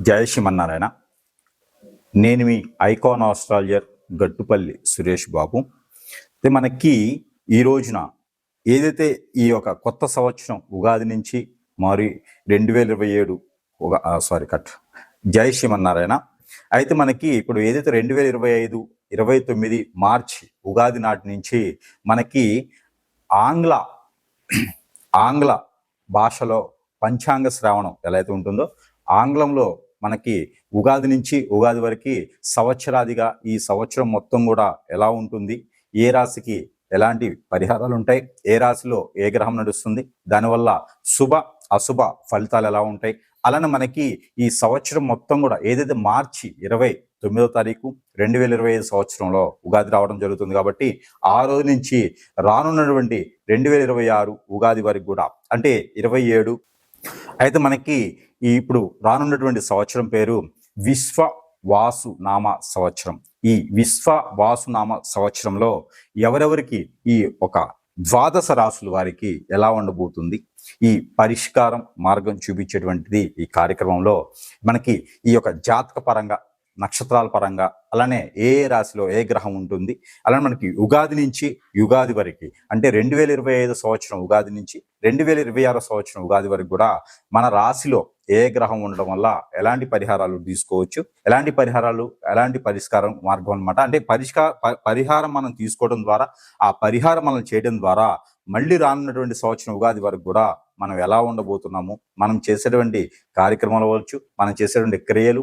జయ శ్రీమన్నారాయణ నేను మీ icon astrologer Gattupalli Suresh Babu. అయితే మనకి ఈ రోజున ఏదైతే ఈ యొక్క కొత్త సంవత్సరం ఉగాది నుంచి మరి రెండు వేల ఇరవై ఏడు ఉగా సారీ కట్ జై శ్రీమన్నారాయణ అయితే మనకి ఇప్పుడు ఏదైతే రెండు వేల ఇరవై ఐదు ఇరవై తొమ్మిది మార్చి ఉగాది నాటి నుంచి మనకి ఆంగ్ల ఆంగ్ల భాషలో పంచాంగ శ్రావణం ఎలా అయితే ఉంటుందో ఆంగ్లంలో మనకి ఉగాది నుంచి ఉగాది వరకు సంవత్సరాదిగా ఈ సంవత్సరం మొత్తం కూడా ఎలా ఉంటుంది? ఏ రాశికి ఎలాంటి పరిహారాలు ఉంటాయి? ఏ రాశిలో ఏ గ్రహం నడుస్తుంది? దానివల్ల శుభ అశుభ ఫలితాలు ఎలా ఉంటాయి? అలానే మనకి ఈ సంవత్సరం మొత్తం కూడా ఏదైతే మార్చి ఇరవై తొమ్మిదో తారీఖు రెండు వేల ఇరవై ఐదు సంవత్సరంలో ఉగాది రావడం జరుగుతుంది కాబట్టి ఆ రోజు నుంచి రానున్నటువంటి రెండు వేల ఇరవై ఆరు ఉగాది వరకు కూడా అంటే ఇరవై ఏడు. అయితే మనకి ఈ ఇప్పుడు రానున్నటువంటి సంవత్సరం పేరు విశ్వ వాసు నామ సంవత్సరం. ఈ విశ్వ వాసునామ సంవత్సరంలో ఎవరెవరికి ఈ ఒక ద్వాదశ రాసుల వారికి ఎలా ఉండబోతుంది? ఈ పరిష్కారం మార్గం చూపించేటువంటిది ఈ కార్యక్రమంలో మనకి ఈ యొక్క జాతక పరంగా నక్షత్రాల పరంగా అలానే ఏ రాశిలో ఏ గ్రహం ఉంటుంది అలానే మనకి ఉగాది నుంచి యుగాది వరకు అంటే రెండు వేల ఇరవై ఐదు సంవత్సరం ఉగాది నుంచి రెండు వేల ఇరవై ఆరు సంవత్సరం ఉగాది వరకు కూడా మన రాశిలో ఏ గ్రహం ఉండడం వల్ల ఎలాంటి పరిహారాలు తీసుకోవచ్చు? ఎలాంటి పరిహారాలు ఎలాంటి పరిష్కారం మార్గం అన్నమాట? అంటే పరిష్కార పరిహారం మనం తీసుకోవడం ద్వారా ఆ పరిహారం మనం చేయడం ద్వారా మళ్ళీ రానున్నటువంటి సంవత్సరం ఉగాది వరకు కూడా మనం ఎలా ఉండబోతున్నాము? మనం చేసేటువంటి కార్యక్రమాలు అవ్వచ్చు మనం చేసేటువంటి క్రియలు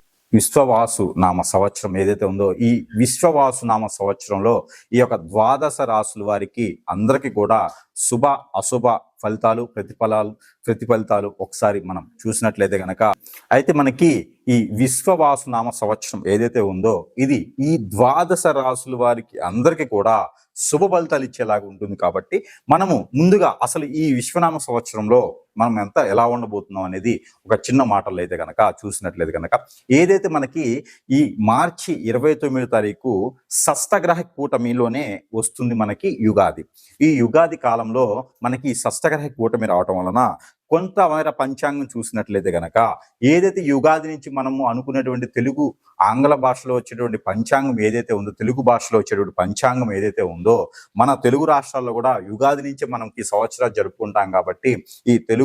విశ్వవాసు నామ సంవత్సరం ఏదైతే ఉందో ఈ విశ్వవాసు నామ సంవత్సరంలో ఈ యొక్క ద్వాదశ రాసుల వారికి అందరికీ కూడా శుభ అశుభ ఫలితాలు ప్రతిఫలాలు ప్రతిఫలితాలు ఒకసారి మనం చూసినట్లయితే గనక అయితే మనకి ఈ విశ్వవాసు నామ సంవత్సరం ఏదైతే ఉందో ఇది ఈ ద్వాదశ రాసుల వారికి అందరికీ కూడా శుభ ఫలితాలు ఇచ్చేలాగా ఉంటుంది కాబట్టి మనము ముందుగా అసలు ఈ విశ్వనామ సంవత్సరంలో మనం ఎంత ఎలా ఉండబోతున్నాం అనేది ఒక చిన్న మాటలు అయితే గనక చూసినట్లయితే గనక ఏదైతే మనకి ఈ మార్చి ఇరవై తొమ్మిది తారీఖు షష్టగ్రహ కూటమిలోనే వస్తుంది మనకి యుగాది. ఈ యుగాది కాలంలో మనకి ఈ షష్టగ్రహ కూటమి రావటం వలన కొంతమేర పంచాంగం చూసినట్లయితే గనక ఏదైతే యుగాది నుంచి మనము అనుకునేటువంటి తెలుగు ఆంగ్ల భాషలో వచ్చేటువంటి పంచాంగం ఏదైతే ఉందో తెలుగు భాషలో వచ్చేటువంటి పంచాంగం ఏదైతే ఉందో మన తెలుగు రాష్ట్రాల్లో కూడా యుగాది నుంచి మనం ఈ సంవత్సరాలు జరుపుకుంటాం కాబట్టి ఈ తెలుగు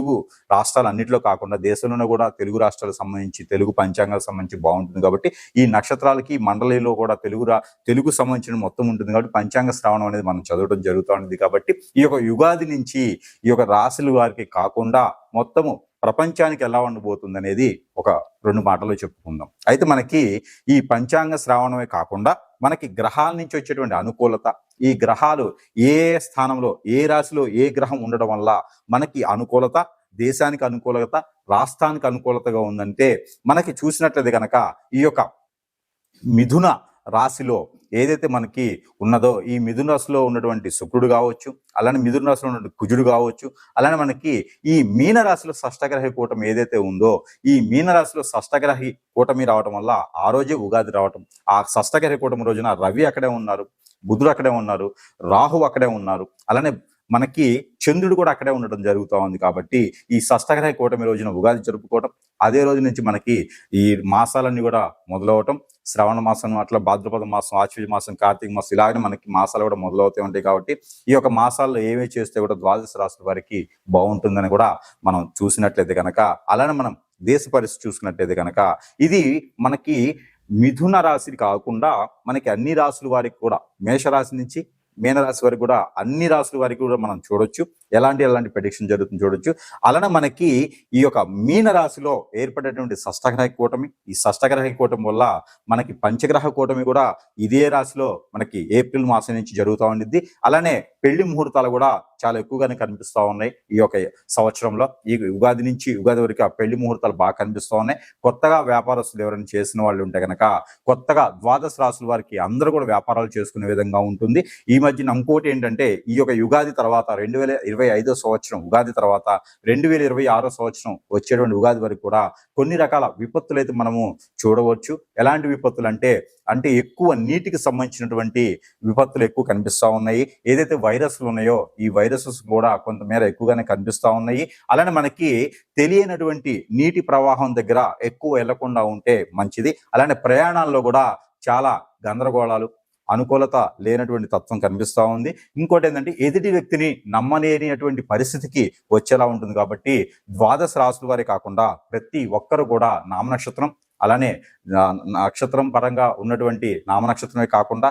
రాష్ట్రాలు అన్నింటిలో కాకుండా దేశంలోనే కూడా తెలుగు రాష్ట్రాలకు సంబంధించి తెలుగు పంచాంగాలకు సంబంధించి బాగుంటుంది కాబట్టి ఈ నక్షత్రాలకి మండలిలో కూడా తెలుగు రా తెలుగు సంబంధించిన మొత్తం ఉంటుంది కాబట్టి పంచాంగ శ్రావణం అనేది మనం చదవడం జరుగుతూ ఉంటుంది కాబట్టి ఈ యొక్క యుగాది నుంచి ఈ యొక్క రాశుల వారికి కాకుండా మొత్తము ప్రపంచానికి ఎలా ఉండబోతుంది అనేది ఒక రెండు మాటలు చెప్పుకుందాం. అయితే మనకి ఈ పంచాంగ శ్రావణమే కాకుండా మనకి గ్రహాల నుంచి వచ్చేటువంటి అనుకూలత. ఈ గ్రహాలు ఏ స్థానంలో ఏ రాశిలో ఏ గ్రహం ఉండడం వల్ల మనకి అనుకూలత దేశానికి అనుకూలత రాష్ట్రానికి అనుకూలతగా ఉందంటే మనకి చూసినట్లయితే కనుక ఈ యొక్క మిథున రాశిలో ఏదైతే మనకి ఉన్నదో ఈ మిథున రాశిలో ఉన్నటువంటి శుక్రుడు కావచ్చు అలానే మిథున రాశిలో ఉన్న కుజుడు కావచ్చు అలానే మనకి ఈ మీనరాశిలో షష్టగ్రహి కూటమి ఏదైతే ఉందో ఈ మీనరాశిలో షష్టగ్రహి కూటమి రావటం వల్ల ఆ రోజే ఉగాది రావటం ఆ షష్టగ్రహి కూటమి రోజున రవి అక్కడే ఉన్నారు బుధుడు అక్కడే ఉన్నారు రాహు అక్కడే ఉన్నారు అలానే మనకి చంద్రుడు కూడా అక్కడే ఉండడం జరుగుతూ ఉంది కాబట్టి ఈ షష్టగ్రహ కూటమి రోజున ఉగాది జరుపుకోవటం అదే రోజు నుంచి మనకి ఈ మాసాలన్నీ కూడా మొదలవటం శ్రవణ మాసం అట్లా భాద్రపద మాసం ఆశ్వజ మాసం కార్తీక మాసం ఇలాగే మనకి మాసాలు కూడా మొదలవుతూ ఉంటాయి కాబట్టి ఈ యొక్క మాసాల్లో ఏమేమి చేస్తే కూడా ద్వాదశ రాశుల వారికి బాగుంటుందని కూడా మనం చూసినట్లయితే కనుక అలానే మనం దేశ పరిస్థితి చూసుకున్నట్లయితే కనుక ఇది మనకి మిథున రాశి కాకుండా మనకి అన్ని రాశుల వారికి కూడా మేషరాశి నుంచి మీనరాశి వరకు కూడా అన్ని రాశుల వారికి కూడా మనం చూడొచ్చు. ఎలాంటి ఎలాంటి ప్రెడిక్షన్ జరుగుతుంది చూడొచ్చు. అలానే మనకి ఈ యొక్క మీన రాశిలో ఏర్పడేటువంటి షష్టగ్రహ కూటమి ఈ షష్టగ్రహ కూటమి వల్ల మనకి పంచగ్రహ కూటమి కూడా ఇదే రాశిలో మనకి ఏప్రిల్ మాసం నుంచి జరుగుతూ ఉండిద్ది. అలానే పెళ్ళి ముహూర్తాలు కూడా చాలా ఎక్కువగానే కనిపిస్తూ ఉన్నాయి ఈ యొక్క సంవత్సరంలో. ఈ ఉగాది నుంచి ఉగాది వరకు ఆ పెళ్ళి ముహూర్తాలు బాగా కనిపిస్తూ ఉన్నాయి. కొత్తగా వ్యాపారస్తులు ఎవరైనా చేసిన వాళ్ళు ఉంటే కనుక కొత్తగా ద్వాదశ రాసుల వారికి అందరూ కూడా వ్యాపారాలు చేసుకునే విధంగా ఉంటుంది. ఈ మధ్యన ఇంకోటి ఏంటంటే ఈ యొక్క యుగాది తర్వాత రెండు వేల ఇరవై ఐదో సంవత్సరం ఉగాది తర్వాత రెండు వేల ఇరవై ఆరో సంవత్సరం వచ్చేటువంటి ఉగాది వరకు కూడా కొన్ని రకాల విపత్తులు అయితే మనము చూడవచ్చు. ఎలాంటి విపత్తులు అంటే అంటే ఎక్కువ నీటికి సంబంధించినటువంటి విపత్తులు ఎక్కువ కనిపిస్తా ఉన్నాయి. ఏదైతే వైరస్లు ఉన్నాయో ఈ వైరసెస్ కూడా కొంతమేర ఎక్కువగానే కనిపిస్తూ ఉన్నాయి. అలానే మనకి తెలియనటువంటి నీటి ప్రవాహం దగ్గర ఎక్కువ వెళ్ళకుండా ఉంటే మంచిది. అలానే ప్రయాణాల్లో కూడా చాలా గందరగోళాలు అనుకూలత లేనటువంటి తత్వం కనిపిస్తూ ఉంది. ఇంకోటి ఏంటంటే ఎదుటి వ్యక్తిని నమ్మలేనిటువంటి పరిస్థితికి వచ్చేలా ఉంటుంది కాబట్టి ద్వాదశ రాసుల వారే కాకుండా ప్రతి ఒక్కరు కూడా నామనక్షత్రం అలానే నక్షత్రం పరంగా ఉన్నటువంటి నామనక్షత్రమే కాకుండా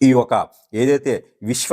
ఈ ఒక ఏదైతే విశ్వ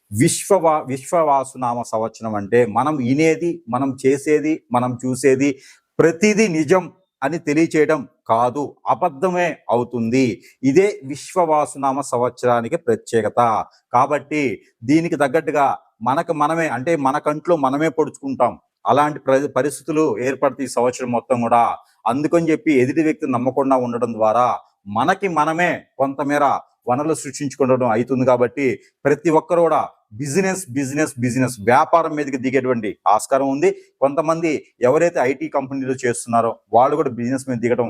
విశ్వవా విశ్వవాసునామ సంవత్సరం అంటే మనం వినేది మనం చేసేది మనం చూసేది ప్రతిదీ నిజం అని తెలియచేయడం కాదు అబద్ధమే అవుతుంది. ఇదే విశ్వవాసునామ సంవత్సరానికి ప్రత్యేకత. కాబట్టి దీనికి తగ్గట్టుగా మనకు మనమే అంటే మన కంట్లో మనమే పొడుచుకుంటాం. అలాంటి పరిస్థితులు ఏర్పడతాయి ఈ సంవత్సరం మొత్తం కూడా. అందుకని చెప్పి ఎదుటి వ్యక్తిని నమ్మకుండా ఉండడం ద్వారా మనకి మనమే కొంతమేర వనరులు సృష్టించుకోవడం అవుతుంది కాబట్టి ప్రతి ఒక్కరు కూడా బిజినెస్ బిజినెస్ బిజినెస్. వ్యాపారం మీదకి దిగేటువంటి ఆస్కారం ఉంది. కొంతమంది ఎవరైతే ఐటీ కంపెనీలు చేస్తున్నారో వాళ్ళు కూడా బిజినెస్ మీద దిగడం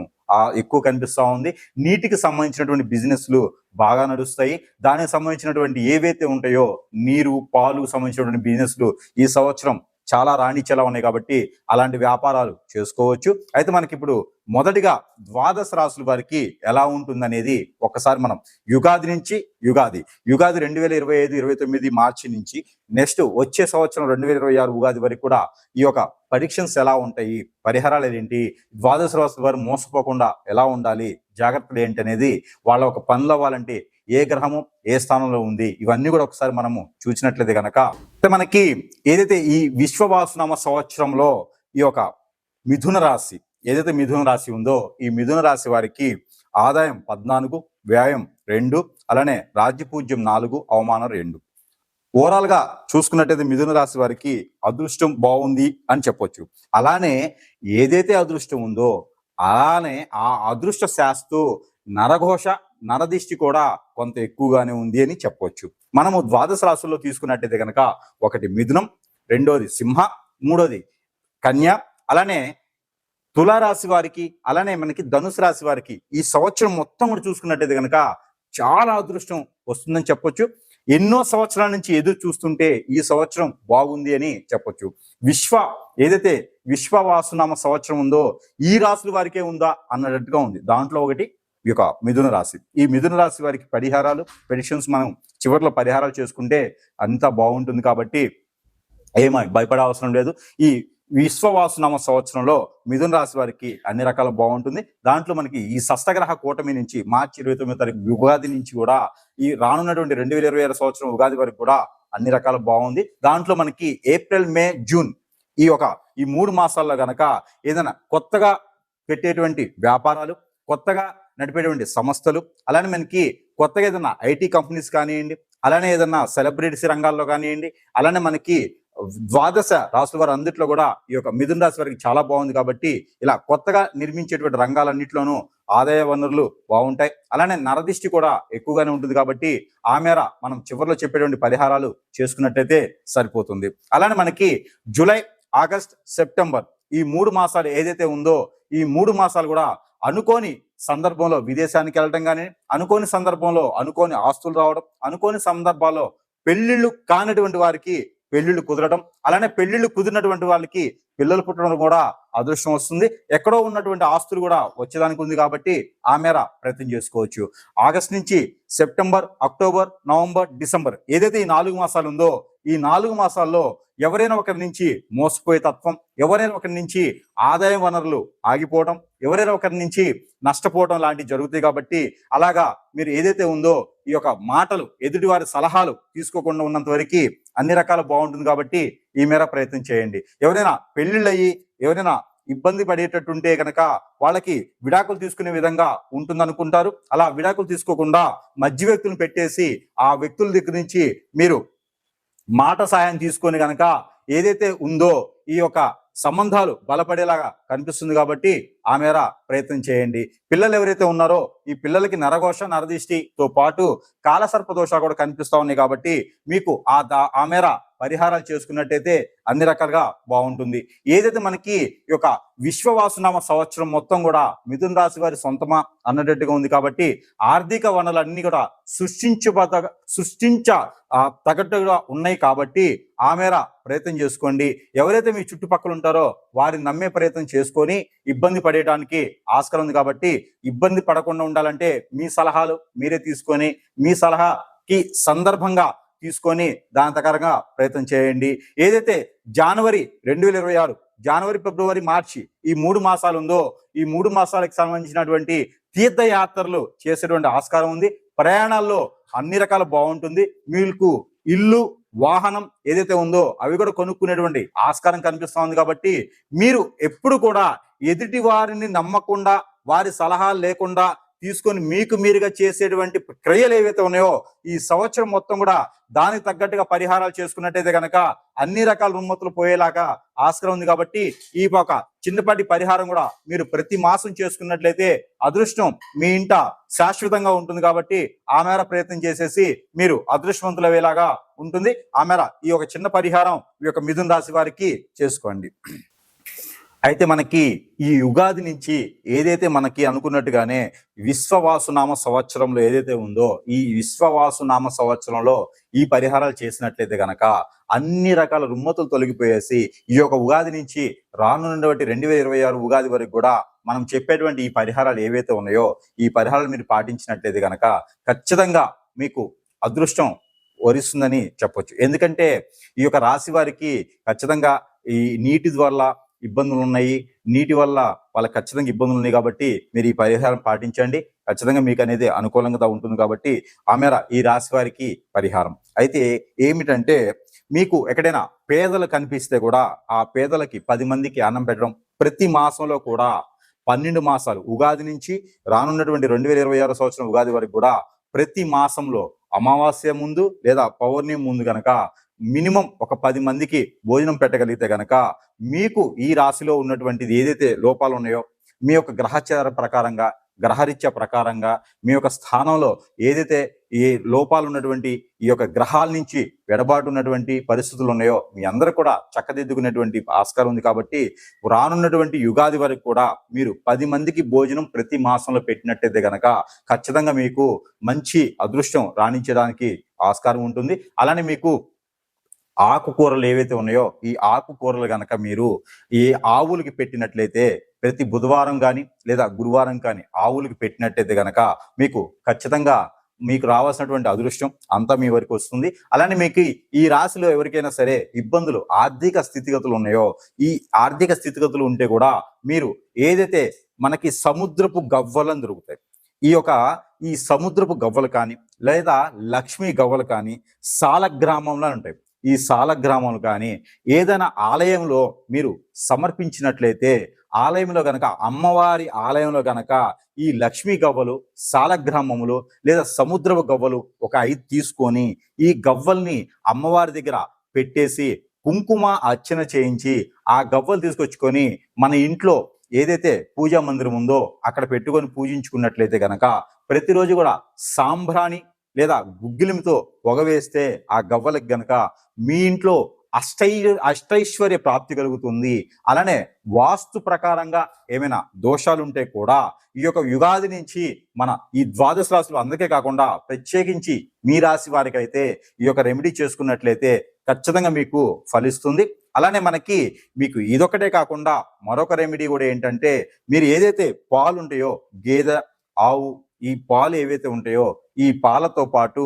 ఎక్కువ కనిపిస్తూ ఉంది. నీటికి సంబంధించినటువంటి బిజినెస్లు బాగా నడుస్తాయి. దానికి సంబంధించినటువంటి ఏవైతే ఉంటాయో నీరు పాలు సంబంధించినటువంటి బిజినెస్లు ఈ సంవత్సరం చాలా రాణించేలా ఉన్నాయి కాబట్టి అలాంటి వ్యాపారాలు చేసుకోవచ్చు. అయితే మనకి ఇప్పుడు మొదటిగా ద్వాదశ రాసుల వారికి ఎలా ఉంటుందనేది ఒక్కసారి మనం యుగాది నుంచి యుగాది యుగాది రెండు వేల ఇరవై ఐదు ఇరవై తొమ్మిది మార్చి నుంచి నెక్స్ట్ వచ్చే సంవత్సరం రెండు వేల ఇరవై ఆరు ఉగాది వరకు కూడా ఈ యొక్క పరీక్షన్స్ ఎలా ఉంటాయి పరిహారాలు ఏంటి ద్వాదశ రాసుల వారు మోసపోకుండా ఎలా ఉండాలి జాగ్రత్తలు ఏంటి అనేది వాళ్ళ ఒక పనులు అవ్వాలంటే ఏ గ్రహము ఏ స్థానంలో ఉంది? ఇవన్నీ కూడా ఒకసారి మనము చూసినట్లయితే కనుక అయితే మనకి ఏదైతే ఈ విశ్వవాసునామ సంవత్సరంలో ఈ యొక్క మిథున రాశి ఏదైతే మిథున రాశి ఉందో ఈ మిథున రాశి వారికి ఆదాయం పద్నాలుగు వ్యయం రెండు అలానే రాజ్యపూజ్యం నాలుగు అవమానం రెండు. ఓవరాల్గా చూసుకున్నట్టయితే మిథున రాశి వారికి అదృష్టం బాగుంది అని చెప్పొచ్చు. అలానే ఏదైతే అదృష్టం ఉందో అలానే ఆ అదృష్ట శాస్తు నరఘోష నరదిష్టి కూడా కొంత ఎక్కువగానే ఉంది అని చెప్పవచ్చు మనము ద్వాదశ రాశుల్లో తీసుకున్నట్టయితే కనుక ఒకటి మిథునం రెండోది సింహ మూడోది కన్య. అలానే తులారాశి వారికి అలానే మనకి ధనుసు రాశి వారికి ఈ సంవత్సరం మొత్తం కూడా చూసుకున్నట్టయితే కనుక చాలా అదృష్టం వస్తుందని చెప్పొచ్చు. ఎన్నో సంవత్సరాల నుంచి ఎదురు చూస్తుంటే ఈ సంవత్సరం బాగుంది అని చెప్పొచ్చు. విశ్వ ఏదైతే విశ్వవాసునామ సంవత్సరం ఉందో ఈ రాశుల వారికే ఉందా అన్నట్టుగా ఉంది. దాంట్లో ఒకటి యొక్క మిథున రాశి. ఈ మిథున రాశి వారికి పరిహారాలు పెడిషన్స్ మనం చివరిలో పరిహారాలు చేసుకుంటే అంతా బాగుంటుంది కాబట్టి ఏమై భయపడే అవసరం లేదు. ఈ విశ్వవాసునామ సంవత్సరంలో మిథున రాశి వారికి అన్ని రకాల బాగుంటుంది. దాంట్లో మనకి ఈ సస్తగ్రహ కూటమి నుంచి మార్చి ఇరవై తొమ్మిది తారీఖు ఉగాది నుంచి కూడా ఈ రానున్నటువంటి రెండు వేల ఇరవై ఆరు సంవత్సరం ఉగాది వరకు కూడా అన్ని రకాల బాగుంది. దాంట్లో మనకి ఏప్రిల్ మే జూన్ ఈ ఒక ఈ మూడు మాసాల్లో గనక ఏదైనా కొత్తగా పెట్టేటువంటి వ్యాపారాలు కొత్తగా నడిపేటువంటి సంస్థలు అలానే మనకి కొత్తగా ఏదైనా ఐటీ కంపెనీస్ కానివ్వండి అలానే ఏదైనా సెలబ్రిటీస్ రంగాల్లో కానివ్వండి అలానే మనకి ద్వాదశ రాసుల వారి అందుట్లో కూడా ఈ యొక్క మిథున రాశి వారికి చాలా బాగుంది కాబట్టి ఇలా కొత్తగా నిర్మించేటువంటి రంగాలన్నింటిలోనూ ఆదాయ వనరులు బాగుంటాయి. అలానే నరదిష్టి కూడా ఎక్కువగానే ఉంటుంది కాబట్టి ఆ మేర మనం చివరిలో చెప్పేటువంటి పరిహారాలు చేసుకున్నట్టయితే సరిపోతుంది. అలానే మనకి జూలై ఆగస్ట్ సెప్టెంబర్ ఈ మూడు మాసాలు ఏదైతే ఉందో ఈ మూడు మాసాలు కూడా అనుకోని సందర్భంలో విదేశానికి వెళ్ళడం కానీ అనుకోని సందర్భంలో అనుకోని ఆస్తులు రావడం అనుకోని సందర్భాల్లో పెళ్ళిళ్ళు కానటువంటి వారికి పెళ్ళిళ్ళు కుదరడం అలానే పెళ్ళిళ్ళు కుదిరినటువంటి వాళ్ళకి పిల్లలు పుట్టడం కూడా అదృష్టం వస్తుంది. ఎక్కడో ఉన్నటువంటి ఆస్తులు కూడా వచ్చేదానికి ఉంది కాబట్టి ఆ మేర ప్రయత్నం చేసుకోవచ్చు. ఆగస్ట్ నుంచి సెప్టెంబర్ అక్టోబర్ నవంబర్ డిసెంబర్ ఏదైతే ఈ నాలుగు మాసాలు ఉందో ఈ నాలుగు మాసాల్లో ఎవరైనా ఒకరి నుంచి మోసపోయే తత్వం ఎవరైనా ఒకరి నుంచి ఆదాయ వనరులు ఆగిపోవడం ఎవరైనా ఒకరి నుంచి నష్టపోవడం లాంటివి జరుగుతాయి కాబట్టి అలాగా మీరు ఏదైతే ఉందో ఈ యొక్క మాటలు ఎదుటివారి సలహాలు తీసుకోకుండా ఉన్నంత వరకు అన్ని రకాల బాగుంటుంది కాబట్టి ఈ మేర ప్రయత్నం చేయండి. ఎవరైనా పెళ్ళిళ్ళయి ఎవరైనా ఇబ్బంది పడేటట్టుంటే కనుక వాళ్ళకి విడాకులు తీసుకునే విధంగా ఉంటుంది అనుకుంటారు అలా విడాకులు తీసుకోకుండా మధ్య వ్యక్తులను పెట్టేసి ఆ వ్యక్తుల దగ్గర నుంచి మీరు మాట సాయం తీసుకొని కనుక ఏదైతే ఉందో ఈ యొక్క సంబంధాలు బలపడేలాగా కనిపిస్తుంది కాబట్టి ఆ మేర ప్రయత్నం చేయండి. పిల్లలు ఎవరైతే ఉన్నారో ఈ పిల్లలకి నరఘోష నరదిష్టితో పాటు కాలసర్పదోష కూడా కనిపిస్తూ ఉన్నాయి కాబట్టి మీకు ఆ దా ఆ మేర పరిహారాలు చేసుకున్నట్టయితే అన్ని రకాలుగా బాగుంటుంది. ఏదైతే మనకి ఈ యొక్క విశ్వవాసునామ సంవత్సరం మొత్తం కూడా మిథున రాశి వారి సొంతమా అన్నట్టుగా ఉంది కాబట్టి ఆర్థిక వనరులన్నీ కూడా సృష్టించబద సృష్టించ ఆ, తగ్గట్టుగా ఉన్నాయి కాబట్టి ఆ మేర ప్రయత్నం చేసుకోండి. ఎవరైతే మీ చుట్టుపక్కల ఉంటారో వారిని నమ్మే ప్రయత్నం చేసుకొని ఇబ్బంది పడేయడానికి ఆస్కారం ఉంది కాబట్టి ఇబ్బంది పడకుండా ఉండాలంటే మీ సలహాలు మీరే తీసుకొని మీ సలహాకి సందర్భంగా తీసుకొని దాని ప్రకారంగా ప్రయత్నం చేయండి. ఏదైతే జనవరి రెండు వేల ఇరవై ఆరు జనవరి ఫిబ్రవరి మార్చి ఈ మూడు మాసాలు ఉందో ఈ మూడు మాసాలకు సంబంధించినటువంటి తీర్థయాత్రలు చేసేటువంటి ఆస్కారం ఉంది. ప్రయాణాల్లో అన్ని రకాల బాగుంటుంది. మీకు ఇల్లు వాహనం ఏదైతే ఉందో అవి కూడా కొనుక్కునేటువంటి ఆస్కారం కనిపిస్తోంది కాబట్టి మీరు ఎప్పుడు కూడా ఎదుటి వారిని నమ్మకుండా వారి సలహాలు లేకుండా తీసుకొని మీకు మీరుగా చేసేటువంటి క్రియలు ఏవైతే ఉన్నాయో ఈ సంవత్సరం మొత్తం కూడా దానికి తగ్గట్టుగా పరిహారాలు చేసుకున్నట్టయితే కనుక అన్ని రకాల రుమ్మతులు పోయేలాగా ఆస్కారం ఉంది కాబట్టి ఈ ఒక చిన్నపాటి పరిహారం కూడా మీరు ప్రతి మాసం చేసుకున్నట్లయితే అదృష్టం మీ ఇంట శాశ్వతంగా ఉంటుంది కాబట్టి ఆ మేర ప్రయత్నం చేసేసి మీరు అదృష్టవంతులయ్యేలాగా ఉంటుంది. ఆ మేర ఈ ఒక చిన్న పరిహారం ఈ యొక్క మిథున రాశి వారికి చేసుకోండి. అయితే మనకి ఈ యుగాది నుంచి ఏదైతే మనకి అనుకున్నట్టుగానే విశ్వవాసునామ సంవత్సరంలో ఏదైతే ఉందో ఈ విశ్వవాసునామ సంవత్సరంలో ఈ పరిహారాలు చేసినట్లయితే గనక అన్ని రకాల రుమ్మతులు తొలగిపోయేసి ఈ యొక్క ఉగాది నుంచి రానున్నటువంటి రెండు వేల ఇరవై ఆరు ఉగాది వరకు కూడా మనం చెప్పేటువంటి ఈ పరిహారాలు ఏవైతే ఉన్నాయో ఈ పరిహారాలు మీరు పాటించినట్లయితే గనక ఖచ్చితంగా మీకు అదృష్టం వరిస్తుందని చెప్పొచ్చు. ఎందుకంటే ఈ యొక్క రాశి వారికి ఖచ్చితంగా ఈ నీటి ద్వారా ఇబ్బందులు ఉన్నాయి నీటి వల్ల వాళ్ళకి ఖచ్చితంగా ఇబ్బందులు ఉన్నాయి కాబట్టి మీరు ఈ పరిహారం పాటించండి. ఖచ్చితంగా మీకు అనేది అనుకూలంగా ఉంటుంది కాబట్టి ఆ మేర ఈ రాశి వారికి పరిహారం. అయితే ఏమిటంటే మీకు ఎక్కడైనా పేదలు కనిపిస్తే కూడా ఆ పేదలకి పది మందికి అన్నం పెట్టడం ప్రతి మాసంలో కూడా పన్నెండు మాసాలు ఉగాది నుంచి రానున్నటువంటి రెండు వేల ఇరవై ఆరు సంవత్సరం ఉగాది వరకు కూడా ప్రతి మాసంలో అమావాస్య ముందు లేదా పౌర్ణమి ముందు కనుక మినిమం ఒక పది మందికి భోజనం పెట్టగలిగితే గనక మీకు ఈ రాశిలో ఉన్నటువంటిది ఏదైతే లోపాలు ఉన్నాయో మీ యొక్క గ్రహచార ప్రకారంగా గ్రహరీత్యా ప్రకారంగా మీ యొక్క స్థానంలో ఏదైతే ఈ లోపాలు ఉన్నటువంటి ఈ యొక్క గ్రహాల నుంచి వెడబాటు ఉన్నటువంటి పరిస్థితులు ఉన్నాయో మీ అందరూ కూడా చక్కదిద్దుకునేటువంటి ఆస్కారం ఉంది కాబట్టి రానున్నటువంటి యుగాది వరకు కూడా మీరు పది మందికి భోజనం ప్రతి మాసంలో పెట్టినట్టయితే గనక ఖచ్చితంగా మీకు మంచి అదృష్టం రాణించడానికి ఆస్కారం ఉంటుంది. అలానే మీకు ఆకుకూరలు ఏవైతే ఉన్నాయో ఈ ఆకుకూరలు గనక మీరు ఈ ఆవులకి పెట్టినట్లయితే ప్రతి బుధవారం కానీ లేదా గురువారం కానీ ఆవులకి పెట్టినట్టయితే గనక మీకు ఖచ్చితంగా మీకు రావాల్సినటువంటి అదృష్టం అంతా మీ వరకు వస్తుంది. అలానే మీకు ఈ రాశిలో ఎవరికైనా సరే ఇబ్బందులు ఆర్థిక స్థితిగతులు ఉన్నాయో ఈ ఆర్థిక స్థితిగతులు ఉంటే కూడా మీరు ఏదైతే మనకి సముద్రపు గవ్వలను దొరుకుతాయి ఈ యొక్క ఈ సముద్రపు గవ్వలు కానీ లేదా లక్ష్మీ గవ్వలు కానీ సాల గ్రామంలో ఉంటాయి. ఈ సాలగ్రామం కానీ ఏదైనా ఆలయంలో మీరు సమర్పించినట్లయితే ఆలయంలో గనక అమ్మవారి ఆలయంలో గనక ఈ లక్ష్మీ గవ్వలు సాలగ్రామములు లేదా సముద్రపు గవ్వలు ఒక ఐదు తీసుకొని ఈ గవ్వల్ని అమ్మవారి దగ్గర పెట్టేసి కుంకుమ అర్చన చేయించి ఆ గవ్వలు తీసుకొచ్చుకొని మన ఇంట్లో ఏదైతే పూజా మందిరం ఉందో అక్కడ పెట్టుకొని పూజించుకున్నట్లయితే గనక ప్రతిరోజు కూడా సాంబ్రాణి లేదా గుగ్గిలిమితో పొగవేస్తే ఆ గవ్వలకు గనక మీ ఇంట్లో అష్టై అష్టైశ్వర్య ప్రాప్తి కలుగుతుంది. అలానే వాస్తు ప్రకారంగా ఏమైనా దోషాలు ఉంటే కూడా ఈ యొక్క యుగాది నుంచి మన ఈ ద్వాదశ రాశులు అందరికీ కాకుండా ప్రత్యేకించి మీ రాశి వారికి అయితే ఈ యొక్క రెమెడీ చేసుకున్నట్లయితే ఖచ్చితంగా మీకు ఫలిస్తుంది. అలానే మనకి మీకు ఇదొకటే కాకుండా మరొక రెమెడీ కూడా ఏంటంటే మీరు ఏదైతే పాలు ఉంటాయో గేదె ఆవు ఈ పాలు ఏవైతే ఉంటాయో ఈ పాలతో పాటు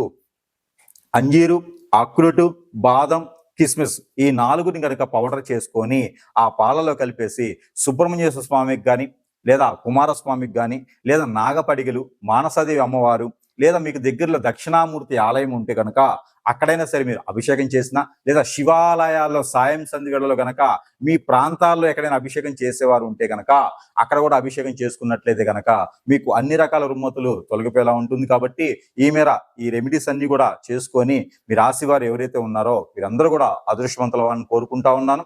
అంజీరు అక్రుటు బాదం కిస్మిస్ ఈ నాలుగుని కనుక పౌడర్ చేసుకొని ఆ పాలలో కలిపేసి సుబ్రహ్మణ్యేశ్వర స్వామికి కానీ లేదా కుమారస్వామికి కానీ లేదా నాగపడిగలు మానసాదేవి అమ్మవారు లేదా మీకు దగ్గరలో దక్షిణామూర్తి ఆలయం ఉంటే కనుక అక్కడైనా సరే మీరు అభిషేకం చేసినా లేదా శివాలయాల్లో సాయం సంధిగడలో గనక మీ ప్రాంతాల్లో ఎక్కడైనా అభిషేకం చేసేవారు ఉంటే గనక అక్కడ కూడా అభిషేకం చేసుకున్నట్లయితే గనక మీకు అన్ని రకాల రుమ్మతులు తొలగిపోయేలా ఉంటుంది కాబట్టి ఈ మేర ఈ రెమెడీస్ అన్ని కూడా చేసుకొని మీ రాశి వారు ఎవరైతే ఉన్నారో మీరందరూ కూడా అదృష్టవంతులవాలని కోరుకుంటా ఉన్నాను.